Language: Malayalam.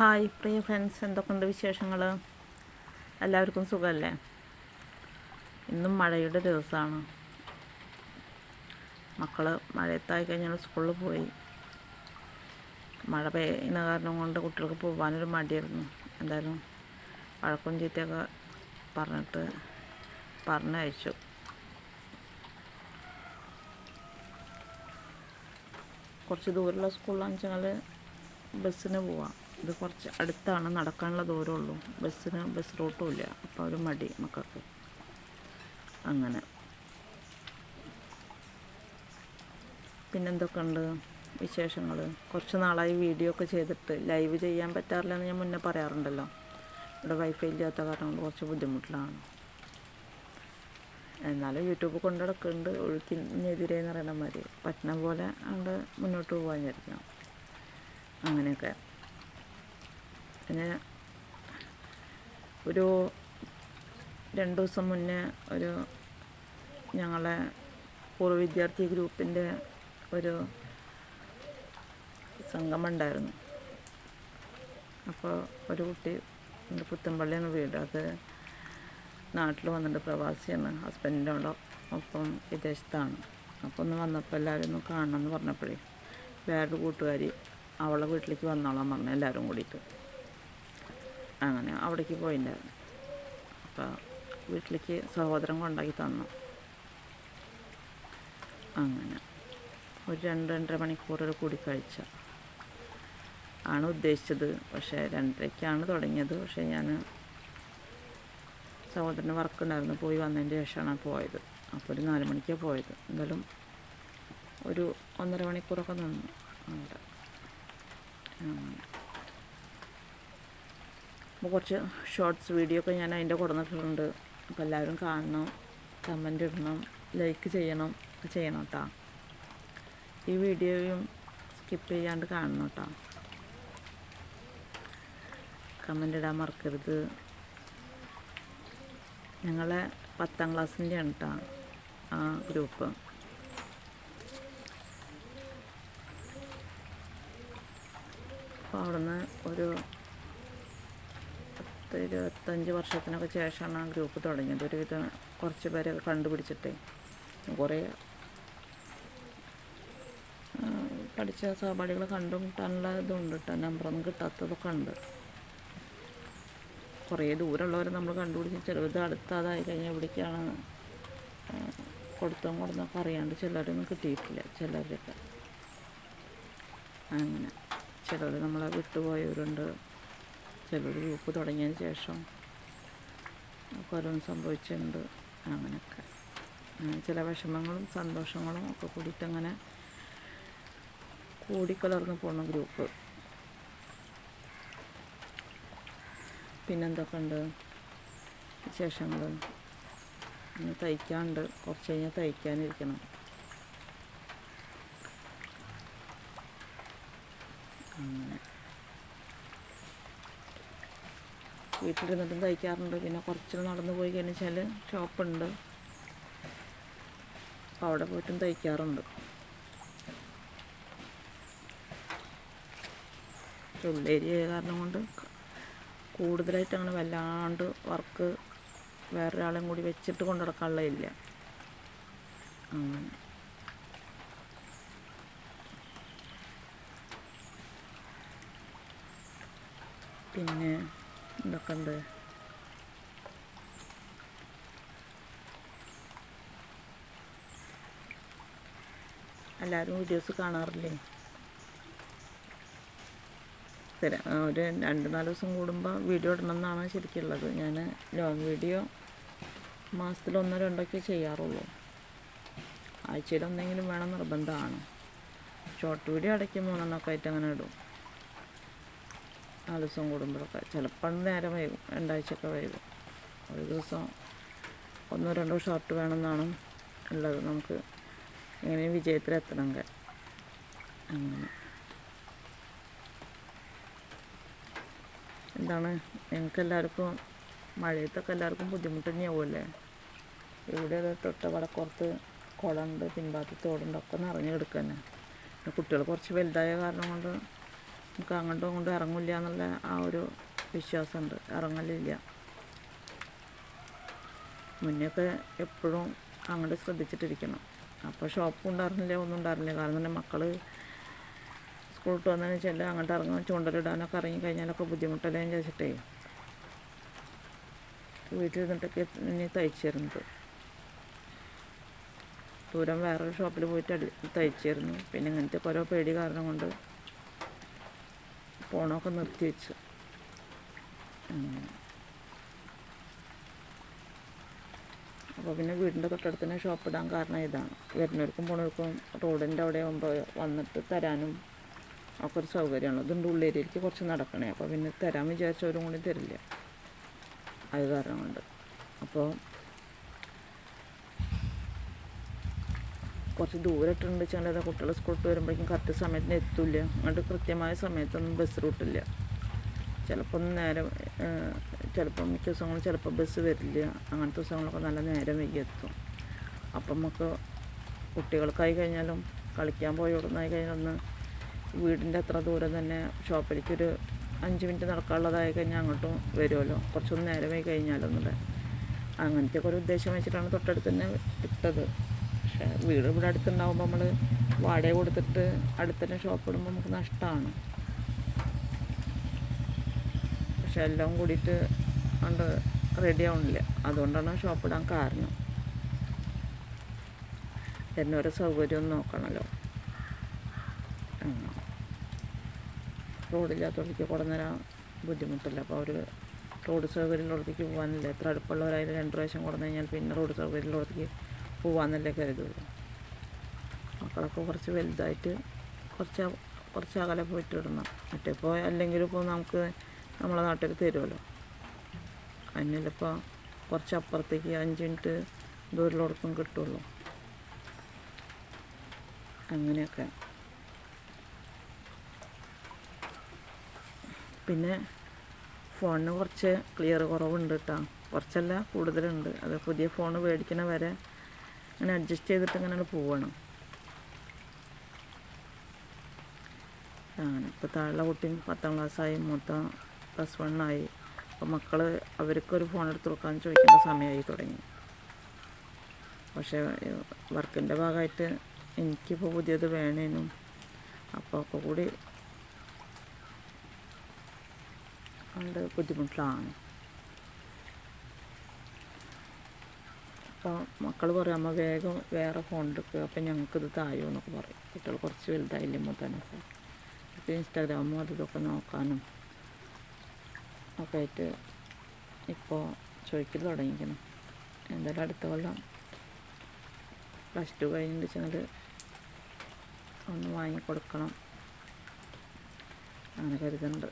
ഹായ് പ്രിയ ഫ്രണ്ട്സ് എന്തൊക്കെയുണ്ട് വിശേഷങ്ങൾ എല്ലാവർക്കും സുഖമല്ലേ ഇന്നും മഴയുടെ ദിവസമാണ് മക്കൾ മഴയത്തായി കഴിഞ്ഞാൽ സ്കൂളിൽ പോയി. മഴ പെയ്യുന്ന കാരണം കൊണ്ട് കുട്ടികൾക്ക് പോകാനൊരു മടിയായിരുന്നു. എന്തായാലും വഴക്കും ചീത്തയൊക്കെ പറഞ്ഞിട്ട് പറഞ്ഞയച്ചു. കുറച്ച് ദൂരമുള്ള സ്കൂളിലാണെന്ന് വെച്ചാൽ ബസ്സിന് പോവാം. ഇത് കുറച്ച് അടുത്താണ് നടക്കാനുള്ള ദൂരമുള്ളൂ. ബസ്സിന് ബസ് റൂട്ടും ഇല്ല. അപ്പോൾ ഒരു മടി മക്കൾക്ക്. അങ്ങനെ. പിന്നെന്തൊക്കെ ഉണ്ട് വിശേഷങ്ങൾ? കുറച്ച് നാളായി വീഡിയോ ഒക്കെ ചെയ്തിട്ട് ലൈവ് ചെയ്യാൻ പറ്റാറില്ല എന്ന് ഞാൻ മുന്നേ പറയാറുണ്ടല്ലോ. ഇവിടെ വൈഫൈ ഇല്ലാത്ത കാരണം കുറച്ച് ബുദ്ധിമുട്ടിലാണ്. എന്നാലും യൂട്യൂബ് കൊണ്ടു നടക്കുന്നുണ്ട്. ഒഴുക്കിനെതിരെ എന്ന് പറയുന്ന മാതിരി. പറ്റണ പോലെ അങ്ങോട്ട് മുന്നോട്ട് പോകാൻ വിചാരിക്കണം. അങ്ങനെയൊക്കെ. പിന്നെ ഒരു രണ്ട് ദിവസം മുന്നേ ഒരു ഞങ്ങളെ പൂർവ വിദ്യാർത്ഥി ഗ്രൂപ്പിന്റെ ഒരു സംഗമുണ്ടായിരുന്നു അപ്പോൾ ഒരു കുട്ടി പുത്തമ്പള്ളിയാണ് വീട് അത് നാട്ടിൽ വന്നിട്ട് പ്രവാസിയാണ്. ഹസ്ബൻഡിന്റെ അവിടെ ഒപ്പം വിദേശത്താണ്. അപ്പോൾ ഒന്ന് വന്നപ്പോൾ എല്ലാവരും ഒന്ന് കാണണം എന്ന് പറഞ്ഞപ്പോഴേ വേറൊരു കൂട്ടുകാരി അവളെ വീട്ടിലേക്ക് വന്നോളാൻ പറഞ്ഞു എല്ലാവരും കൂടിയിട്ട്. അങ്ങനെ അവിടേക്ക് പോയിട്ടുണ്ടായിരുന്നു അപ്പോൾ വീട്ടിലേക്ക് സഹോദരൻ കൊണ്ടാക്കി തന്നു. അങ്ങനെ ഒരു രണ്ട് രണ്ടര മണിക്കൂർ ഒരു കൂടിക്കാഴ്ച ആണ് ഉദ്ദേശിച്ചത്. പക്ഷേ രണ്ടരയ്ക്കാണ് തുടങ്ങിയത്. പക്ഷേ ഞാൻ സഹോദരന് വർക്ക് ഉണ്ടായിരുന്നു. പോയി വന്നതിന്റെ ശേഷമാണ് പോയത്. അപ്പോൾ ഒരു നാല് മണിക്കാണ് പോയത്. എന്തായാലും ഒരു ഒന്നര മണിക്കൂറൊക്കെ നിന്നു അവിടെ. അങ്ങനെ. അപ്പോൾ കുറച്ച് ഷോർട്സ് വീഡിയോ ഒക്കെ ഞാൻ അതിന്റെ കൊടുത്തിട്ടുണ്ട് അപ്പോൾ എല്ലാവരും കാണണം കമന്റ് ഇടണം ലൈക്ക് ചെയ്യണം ചെയ്യണം കേട്ടോ ഈ വീഡിയോയും സ്കിപ്പ് ചെയ്യാണ്ട് കാണണം കേട്ടോ കമന്റ് ഇടാൻ മറക്കരുത്. ഞങ്ങളെ പത്താം ക്ലാസ്സിന്റെയാണ് കേട്ടോ ആ ഗ്രൂപ്പ് അപ്പോൾ അവിടുന്ന് ഒരു പത്ത് ഇരുപത്തഞ്ച് വർഷത്തിനൊക്കെ ശേഷമാണ് ആ ഗ്രൂപ്പ് തുടങ്ങിയത്. ഒരുവിധം കുറച്ച് പേരൊക്കെ കണ്ടുപിടിച്ചിട്ടേ കുറേ പഠിച്ച സഹപാഠികളെ കണ്ടുമുട്ടാനുള്ള ഇതുണ്ട് കേട്ടോ നമ്പറൊന്നും കിട്ടാത്തതൊക്കെ ഉണ്ട്. കുറേ ദൂരമുള്ളവരെ നമ്മൾ കണ്ടുപിടിച്ച് ചിലത് അടുത്താതായി കഴിഞ്ഞാൽ എവിടേക്കാണ് കൊടുത്തും കൊടുത്തൊക്കെ അറിയാണ്ട് ചിലരൊന്നും കിട്ടിയിട്ടില്ല. ചിലരൊക്കെ അങ്ങനെ ചിലർ നമ്മളെ വിട്ടുപോയവരുണ്ട്. ചിലർ ഗ്രൂപ്പ് തുടങ്ങിയതിന് ശേഷം ഓരോന്ന് സംഭവിച്ചിട്ടുണ്ട് അങ്ങനെയൊക്കെ. അങ്ങനെ ചില വിഷമങ്ങളും സന്തോഷങ്ങളും ഒക്കെ കൂടിയിട്ട് അങ്ങനെ കൂടിക്കലർന്ന് പോണ ഗ്രൂപ്പ്. പിന്നെന്തൊക്കെ ഉണ്ട് വിശേഷങ്ങൾ ഇനി തയ്ക്കാണ്ട് കുറച്ച് കഴിഞ്ഞാൽ തയ്ക്കാനിരിക്കണം. അങ്ങനെ. വീട്ടിലിരുന്നിട്ടും തയ്ക്കാറുണ്ട് പിന്നെ കുറച്ച് നടന്നു പോയി കഴിഞ്ഞാൽ ഷോപ്പുണ്ട്. അപ്പോൾ അവിടെ പോയിട്ടും തയ്ക്കാറുണ്ട് ഉള്ളേരിയ കാരണം കൊണ്ട് കൂടുതലായിട്ട് അങ്ങനെ വല്ലാണ്ട് വർക്ക് വേറൊരാളെയും കൂടി വെച്ചിട്ട് കൊണ്ടു നടക്കാനുള്ള ഇല്ല. അങ്ങനെ. പിന്നെ എന്തൊക്കെ ഉണ്ട് എല്ലാവരും വീഡിയോസ് കാണാറില്ലേ? സ്ഥിരം ഒരു രണ്ട് നാല് ദിവസം കൂടുമ്പോൾ വീഡിയോ ഇടണം എന്നാണ് ശരിക്കുള്ളത് ഞാൻ ലോങ് വീഡിയോ മാസത്തിൽ ഒന്നോ രണ്ടൊക്കെ ചെയ്യാറുള്ളൂ. ആഴ്ചയിൽ ഒന്നെങ്കിലും വേണം നിർബന്ധമാണ്. ഷോർട്ട് വീഡിയോ ഇടയ്ക്ക് മൂന്നെണ്ണമൊക്കെ ആയിട്ട് അങ്ങനെ ഇടും. നാല് ദിവസം കൂടുമ്പോഴൊക്കെ. ചിലപ്പോൾ നേരം വൈകും രണ്ടാഴ്ചയൊക്കെ വൈകും. ഒരു ദിവസം ഒന്നോ രണ്ടോ ഷോർട്ട് വേണമെന്നാണ് ഉള്ളത് നമുക്ക്. എങ്ങനെ വിജയത്തിലെത്തണമെങ്കിൽ അങ്ങനെ. എന്താണ്? ഞങ്ങൾക്ക് എല്ലാവർക്കും മഴയത്തൊക്കെ എല്ലാവർക്കും ബുദ്ധിമുട്ട് തന്നെയാവുമല്ലേ ഇവിടെ തൊട്ട വടക്കുറത്ത് കുളമുണ്ട് പിൻഭാഗത്ത് തോടുണ്ട് ഒക്കെ നിറഞ്ഞു തന്നെ കുട്ടികൾ കുറച്ച് വലുതായ കാരണം കൊണ്ട് നമുക്ക് അങ്ങോട്ടും ഇങ്ങോട്ടും ഇറങ്ങില്ല എന്നുള്ള ആ ഒരു വിശ്വാസമുണ്ട്. ഇറങ്ങലില്ല. മുന്നൊക്കെ എപ്പോഴും അങ്ങോട്ട് ശ്രദ്ധിച്ചിട്ടിരിക്കണം. അപ്പോൾ ഷോപ്പ് ഉണ്ടായിരുന്നില്ല ഒന്നും ഉണ്ടായിരുന്നില്ല. കാരണം തന്നെ മക്കൾ സ്കൂൾ വിട്ട് വന്നതിന് വെച്ചാൽ അങ്ങോട്ട് ഇറങ്ങും ചൂണ്ടലിടാനൊക്കെ ഇറങ്ങി കഴിഞ്ഞാലൊക്കെ ബുദ്ധിമുട്ടല്ലേ എന്ന് ചോദിച്ചിട്ടേ വീട്ടിലിരുന്നിട്ടൊക്കെ ഇനി തയ്ച്ചിരുന്നത്. ദൂരം വേറൊരു ഷോപ്പിൽ പോയിട്ട് തയ്ച്ചിരുന്നു. പിന്നെ ഇങ്ങനത്തെ ഓരോ പേടി കാരണം കൊണ്ട് പോണൊക്കെ നിർത്തി വെച്ചു. അപ്പോൾ പിന്നെ വീടിന്റെ തൊട്ടടുത്ത് തന്നെ ഷോപ്പ് ഇടാൻ കാരണം ഇതാണ്. വരുന്നവർക്കും പോണവർക്കും റോഡിന്റെ അവിടെ ആകുമ്പോൾ വന്നിട്ട് തരാനും ഒക്കെ ഒരു സൗകര്യമാണ്. ഇതുണ്ട് ഉള്ളേരിയയിലേക്ക് കുറച്ച് നടക്കണേ. അപ്പോൾ പിന്നെ തരാൻ വിചാരിച്ചവരും കൂടി തരില്ല. അത് കാരണം കൊണ്ട് അപ്പോൾ കുറച്ച് ദൂരം വെച്ചാൽ കുട്ടികൾ സ്കൂളിൽ വരുമ്പോഴേക്കും കറക്റ്റ് സമയത്തിന് എത്തില്ല. അങ്ങോട്ട് കൃത്യമായ സമയത്തൊന്നും ബസ് റൂട്ടില്ല ചിലപ്പം നേരം ചിലപ്പം മിക്ക ദിവസങ്ങളും ചിലപ്പോൾ ബസ് വരില്ല. അങ്ങനത്തെ ദിവസങ്ങളൊക്കെ നല്ല നേരം വൈകി എത്തും. അപ്പം നമുക്ക് കുട്ടികൾക്കായി കഴിഞ്ഞാലും കളിക്കാൻ പോയി ഉടനായി കഴിഞ്ഞാലൊന്ന് വീടിന്റെ അത്ര ദൂരം തന്നെ ഷോപ്പിലേക്ക് ഒരു അഞ്ച് മിനിറ്റ് നടക്കാനുള്ളതായി കഴിഞ്ഞാൽ അങ്ങോട്ടും വരുമല്ലോ കുറച്ചൊന്ന് നേരമായി കഴിഞ്ഞാലൊന്നുകൂടെ അങ്ങനത്തെ ഒക്കെ ഒരു ഉദ്ദേശം വെച്ചിട്ടാണ് തൊട്ടടുത്ത് തന്നെ ഇട്ടത്. പക്ഷേ വീട് ഇവിടെ അടുത്തുണ്ടാകുമ്പോൾ നമ്മൾ വാടക കൊടുത്തിട്ട് അടുത്തന്നെ ഷോപ്പ് ഇടുമ്പോൾ നമുക്ക് നഷ്ടമാണ് പക്ഷെ എല്ലാം കൂടിയിട്ട് കൊണ്ട് റെഡി ആവണില്ല. അതുകൊണ്ടാണ് ഷോപ്പ് ഇടാൻ കാരണം. എന്നൊരു സൗകര്യം നോക്കണമല്ലോ. റോഡില്ലാത്തവർക്ക് കൊടുന്നേരാൻ ബുദ്ധിമുട്ടില്ല. അപ്പോൾ അവർ റോഡ് സൗകര്യമുള്ളടത്തേക്ക് പോകാനില്ല എത്ര അടുപ്പുള്ളവരായാലും രണ്ട് പ്രാവശ്യം കൊടുന്നു കഴിഞ്ഞാൽ പിന്നെ റോഡ് സൗകര്യമുള്ളടത്തേക്ക് പോകാമെന്നല്ലേ കരുതുള്ളൂ. മക്കളൊക്കെ കുറച്ച് വലുതായിട്ട് കുറച്ച് കുറച്ച് അകലെ പോയിട്ട് ഇടണം മറ്റേ ഇപ്പോൾ അല്ലെങ്കിൽ ഇപ്പോൾ നമുക്ക് നമ്മളെ നാട്ടിൽ തരുമല്ലോ അതിനിപ്പോൾ കുറച്ച് അപ്പുറത്തേക്ക് അഞ്ച് മിനിറ്റ് ദൂരമുള്ളടത്തും കിട്ടുള്ളൂ. അങ്ങനെയൊക്കെ. പിന്നെ ഫോണിന് കുറച്ച് ക്ലിയർ കുറവുണ്ട് കേട്ടോ. കുറച്ചല്ല കൂടുതലുണ്ട്. അത് പുതിയ ഫോൺ മേടിക്കണ വരെ ഇങ്ങനെ അഡ്ജസ്റ്റ് ചെയ്തിട്ട് ഇങ്ങനെ പോവണം അങ്ങനെ ഇപ്പോൾ താഴെ കുട്ടിയും പത്താം ക്ലാസ്സായി മൂത്ത പ്ലസ് വണ്ണായി അപ്പോൾ മക്കൾ അവർക്കൊരു ഫോൺ എടുത്ത് കൊടുക്കാൻ ചോദിക്കേണ്ട സമയമായി തുടങ്ങി. പക്ഷേ വർക്കിന്റെ ഭാഗമായിട്ട് എനിക്കിപ്പോൾ പുതിയത് വേണേനും. അപ്പോൾ ഒക്കെ കൂടി കൊണ്ട് ബുദ്ധിമുട്ടിലാണ്. അപ്പോൾ മക്കൾ പറയും അമ്മ വേഗം വേറെ ഫോൺ എടുക്കുക അപ്പം ഞങ്ങൾക്കിത് തായോ എന്നൊക്കെ പറയും. കുട്ടികൾ കുറച്ച് വലുതായില്ലേ മൂത്താനൊക്കെ അപ്പോൾ ഇൻസ്റ്റാഗ്രാമും അതും ഇതൊക്കെ നോക്കാനും ഒക്കെ ആയിട്ട് ഇപ്പോൾ ചോദിക്കൽ തുടങ്ങിക്കണം എന്തായാലും അടുത്ത കൊല്ലം പ്ലസ് ടു കഴിഞ്ഞിട്ട് വെച്ചാൽ ഒന്ന് വാങ്ങിക്കൊടുക്കണം അങ്ങനെ കരുതുന്നുണ്ട്.